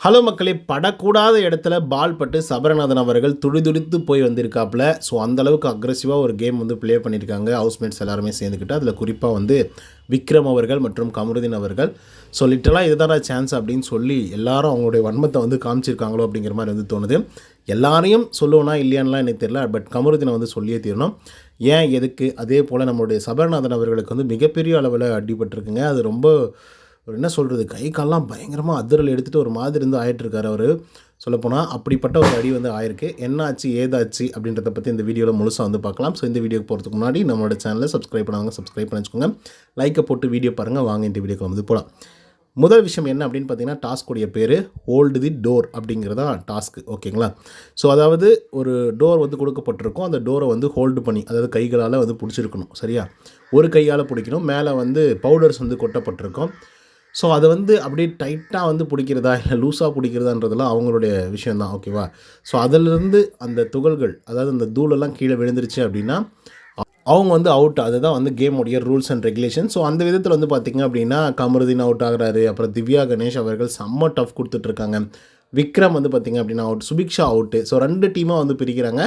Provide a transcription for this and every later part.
Hello மக்களே படக்கூடாத இடத்துல பால் பட்டு சபரநாதன் அவர்கள் துடிதுடித்து போய் வந்திருக்காப்புல. ஸோ அந்தளவுக்கு அக்ரெசிவாக ஒரு கேம் வந்து ப்ளே பண்ணியிருக்காங்க ஹவுஸ்மேட்ஸ் எல்லாருமே சேர்ந்துக்கிட்டு அதில் குறிப்பாக வந்து விக்ரம் அவர்கள் மற்றும் கமருதீன் அவர்கள். ஸோ லிட்டலாக இதுதான் சான்ஸ் அப்படின்னு சொல்லி எல்லாரும் அவங்களுடைய வன்மத்தை வந்து காமிச்சிருக்காங்களோ அப்படிங்கிற மாதிரி வந்து தோணுது. எல்லாரையும் சொல்லுவோனா இல்லையான்லாம் எனக்கு தெரியல பட் கமருதீனை வந்து சொல்லியே தீரணும். ஏன் எதுக்கு? அதே போல் நம்மளுடைய சபரநாதன் அவர்களுக்கு வந்து மிகப்பெரிய அளவில் அடிபட்டிருக்குங்க. அது ரொம்ப ஒரு என்ன சொல்கிறது கை கால்லாம் பயங்கரமாக அதிரல் எடுத்துகிட்டு ஒரு மாதிரி இருந்து ஆயிட்டுருக்கார் அவர். சொல்லப்போனால் அப்படிப்பட்ட ஒரு அடி வந்து ஆயிருக்கு. என்னாச்சு ஏதாச்சு அப்படின்றத பற்றி இந்த வீடியோவில் முழுசாக வந்து பார்க்கலாம். ஸோ இந்த வீடியோக்கு போகிறதுக்கு முன்னாடி நம்மளோட சேனலை சப்ஸ்கிரைப் பண்ணாங்க சப்ஸ்கிரைப் பண்ணி வச்சுக்கோங்க லைக்கை போட்டு வீடியோ பாருங்கள் வாங்க இந்த வீடியோக்கு வந்து போகலாம் முதல் விஷயம் என்ன அப்படின்னு பார்த்தீங்கன்னா டாஸ்க்குடைய பேர் ஹோல்டு தி டோர் அப்படிங்கிறதா டாஸ்க்கு ஓகேங்களா? ஸோ அதாவது ஒரு டோர் வந்து கொடுக்கப்பட்டிருக்கும். அந்த டோரை வந்து ஹோல்டு பண்ணி அதாவது கைகளால் வந்து பிடிச்சிருக்கணும் சரியா? ஒரு கையால் பிடிக்கணும். மேலே வந்து பவுடர்ஸ் வந்து கொட்டப்பட்டிருக்கும். ஸோ அதை வந்து அப்படியே டைட்டாக வந்து பிடிக்கிறதா இல்லை லூஸாக பிடிக்கிறதான்றதெல்லாம் அவங்களுடைய விஷயந்தான் ஓகேவா? ஸோ அதிலிருந்து அந்த துகள்கள் அதாவது அந்த தூளெல்லாம் கீழே விழுந்துருச்சு அப்படின்னா அவங்க வந்து அவுட் அதுதான் வந்து கேமுடைய ரூல்ஸ் அண்ட் ரெகுலேஷன் ஸோ அந்த விதத்தில் வந்து பார்த்திங்க அப்படின்னா கமருதீன் அவுட் ஆகிறாரு. அப்புறம் திவ்யா கணேஷ் அவர்கள் செம்ம டஃப் கொடுத்துட்ருக்காங்க விக்ரம் வந்து பார்த்திங்க அப்படின்னா அவுட் சுபிக்ஷா அவுட்டு ஸோ ரெண்டு டீமாக வந்து பிரிக்கிறாங்க.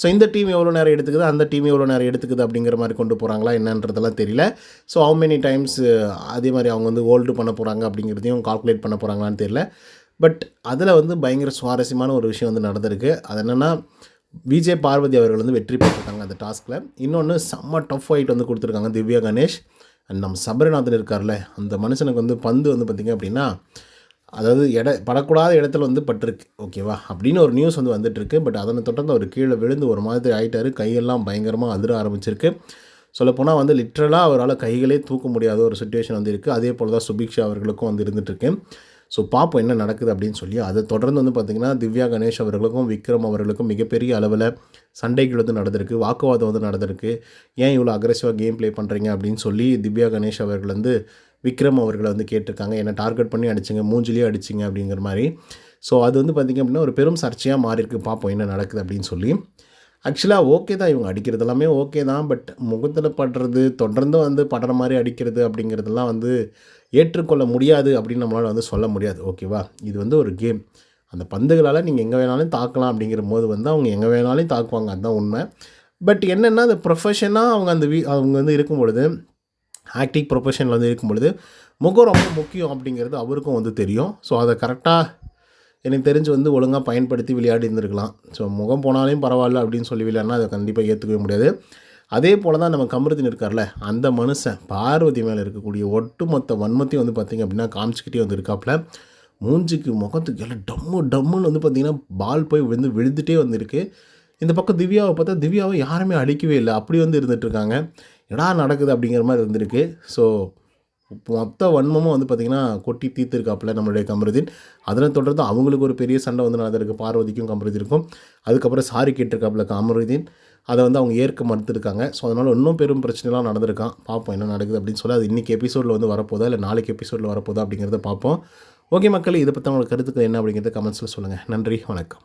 ஸோ இந்த டீம் எவ்வளோ நேரம் எடுத்துக்குது? அந்த டீம் எவ்வளோ நேரம் எடுத்துக்குது அப்படிங்கிற மாதிரி கொண்டு போகிறாங்களா என்னன்றதெல்லாம் தெரியல. ஸோ ஹவு மெனி டைம்ஸ் அதே மாதிரி அவங்க வந்து ஹோல்டு பண்ண போகிறாங்க அப்படிங்கிறதையும் கால்குலேட் பண்ண போகிறாங்களான்னு தெரியல. பட் அதில் வந்து பயங்கர சுவாரஸ்யமான ஒரு விஷயம் வந்து நடந்திருக்கு. அது என்னென்னா விஜய் பார்வதி அவர்கள் வந்து வெற்றி பெற்றிருக்காங்க அந்த டாஸ்கில் இன்னொன்று செம்ம டஃப் ஃபைட் வந்து கொடுத்துருக்காங்க திவ்யா கணேஷ். அண்ட் நம்ம சபரிநாதன் இருக்கார்ல அந்த மனுஷனுக்கு வந்து பந்து வந்து பார்த்திங்க அப்படின்னா அதாவது இட படக்கூடாத இடத்துல வந்து பட்டிருக்கு. ஓகேவா? அப்படின்னு ஒரு நியூஸ் வந்து வந்துட்டுருக்கு. பட் அதனை தொடர்ந்து அவர் கீழே விழுந்து ஒரு மாதிரி ஆகிட்டார் கையெல்லாம் பயங்கரமாக அதிர ஆரம்பிச்சிருக்கு. சொல்லப்போனால் வந்து லிட்ரலாக அவரால் கைகளே தூக்க முடியாத ஒரு சுச்சுவேஷன் வந்து இருக்குது அதே போல் தான் சுபிக்ஷா அவர்களுக்கும் வந்து இருந்துகிட்ருக்கு ஸோ பார்ப்போம் என்ன நடக்குது அப்படின்னு சொல்லி. அதை தொடர்ந்து வந்து பார்த்திங்கன்னா திவ்யா கணேஷ் அவர்களுக்கும் விக்ரம் அவர்களுக்கும் மிகப்பெரிய அளவில் சண்டைகள் வந்து நடந்திருக்கு. வாக்குவாதம் வந்து நடந்திருக்கு. ஏன் இவ்வளோ அக்ரெசிவாக கேம் ப்ளே பண்ணுறீங்க அப்படின்னு சொல்லி திவ்யா கணேஷ் அவர்கள் வந்து விக்ரம் அவர்களை வந்து கேட்டிருக்காங்க. என்னை டார்கெட் பண்ணி அடிச்சிங்க மூஞ்சிலேயே அடிச்சிங்க அப்படிங்கிற மாதிரி. ஸோ அது வந்து பார்த்திங்க அப்படின்னா ஒரு பெரும் சர்ச்சையாக மாறிருக்கு பார்ப்போம் என்ன நடக்குது அப்படின்னு சொல்லி. ஆக்சுவலாக ஓகே தான். இவங்க அடிக்கிறது எல்லாமே ஓகே தான். பட் முகத்தில் படுறது தொடர்ந்து வந்து படுற மாதிரி அடிக்கிறது அப்படிங்கிறதெல்லாம் வந்து ஏற்றுக்கொள்ள முடியாது அப்படின்னு நம்மளால் வந்து சொல்ல முடியாது. ஓகேவா இது வந்து ஒரு கேம் அந்த பந்துகளால் நீங்கள் எங்கே வேணாலும் தாக்கலாம் அப்படிங்கிற போது வந்து அவங்க எங்கே வேணாலும் தாக்குவாங்க. அதுதான் உண்மை. பட் என்னென்னா அந்த ப்ரொஃபஷனாக அவங்க அந்த வீ அவங்க வந்து இருக்கும் பொழுது ஆக்டிங் ப்ரொஃபஷனில் வந்து இருக்கும் பொழுது முகம் ரொம்ப முக்கியம் அப்படிங்கிறது அவருக்கும் வந்து தெரியும். ஸோ அதை கரெக்டாக எனக்கு தெரிஞ்சு வந்து ஒழுங்காக பயன்படுத்தி விளையாடி இருந்திருக்கலாம் ஸோ முகம் போனாலையும் பரவாயில்ல அப்படின்னு சொல்லி விளையாடினா அதை கண்டிப்பாக ஏற்றுக்கவே முடியாது. அதே போல் தான் நம்ம கமருதீன் இருக்கார்ல அந்த மனுஷன் பார்வதி மேலே இருக்கக்கூடிய ஒட்டுமொத்த வன்மத்தையும் வந்து பார்த்திங்க அப்படின்னா காமிச்சிக்கிட்டே வந்து இருக்காப்புல மூஞ்சிக்கு முகத்துக்கு எல்லாம் டம்மு டம்முன்னு வந்து பார்த்திங்கன்னா பால் போய் விழுந்து விழுந்துட்டே வந்திருக்கு. இந்த பக்கம் திவ்யாவை பார்த்தா திவ்யாவை யாருமே அழிக்கவே இல்லை. அப்படி வந்து இருந்துகிட்ருக்காங்க எடா நடக்குது அப்படிங்கிற மாதிரி இருந்திருக்கு. ஸோ மொத்த வன்மமும் வந்து பார்த்திங்கன்னா கொட்டி தீர்த்துருக்காப்புல நம்மளுடைய கமருதீன். அதனை தொடர்ந்து அவங்களுக்கு ஒரு பெரிய சண்டை வந்து நடந்திருக்கு. பார்வதிக்கும் கமருதீனுக்கும். அதுக்கப்புறம் சாரி கேட்டிருக்காப்புல கமருதீன். அதை வந்து அவங்க ஏற்க மறுத்துருக்காங்க. ஸோ அதனால் இன்னும் பெரும் பிரச்சனைலாம் நடந்திருக்கான். பார்ப்போம் என்ன நடக்குது அப்படின்னு சொல்லி அது இன்றைக்கி எபிசோடில் வந்து வரப்போதா இல்லை நாளைக்கு எபிசோடில் வரப்போதா அப்படிங்கிறத பார்ப்போம். ஓகே மக்கள் இதை பற்றி உங்களுக்கு கருத்துக்கள் என்ன அப்படிங்கிறத கமெண்ட்ஸில் சொல்லுங்கள் நன்றி வணக்கம்.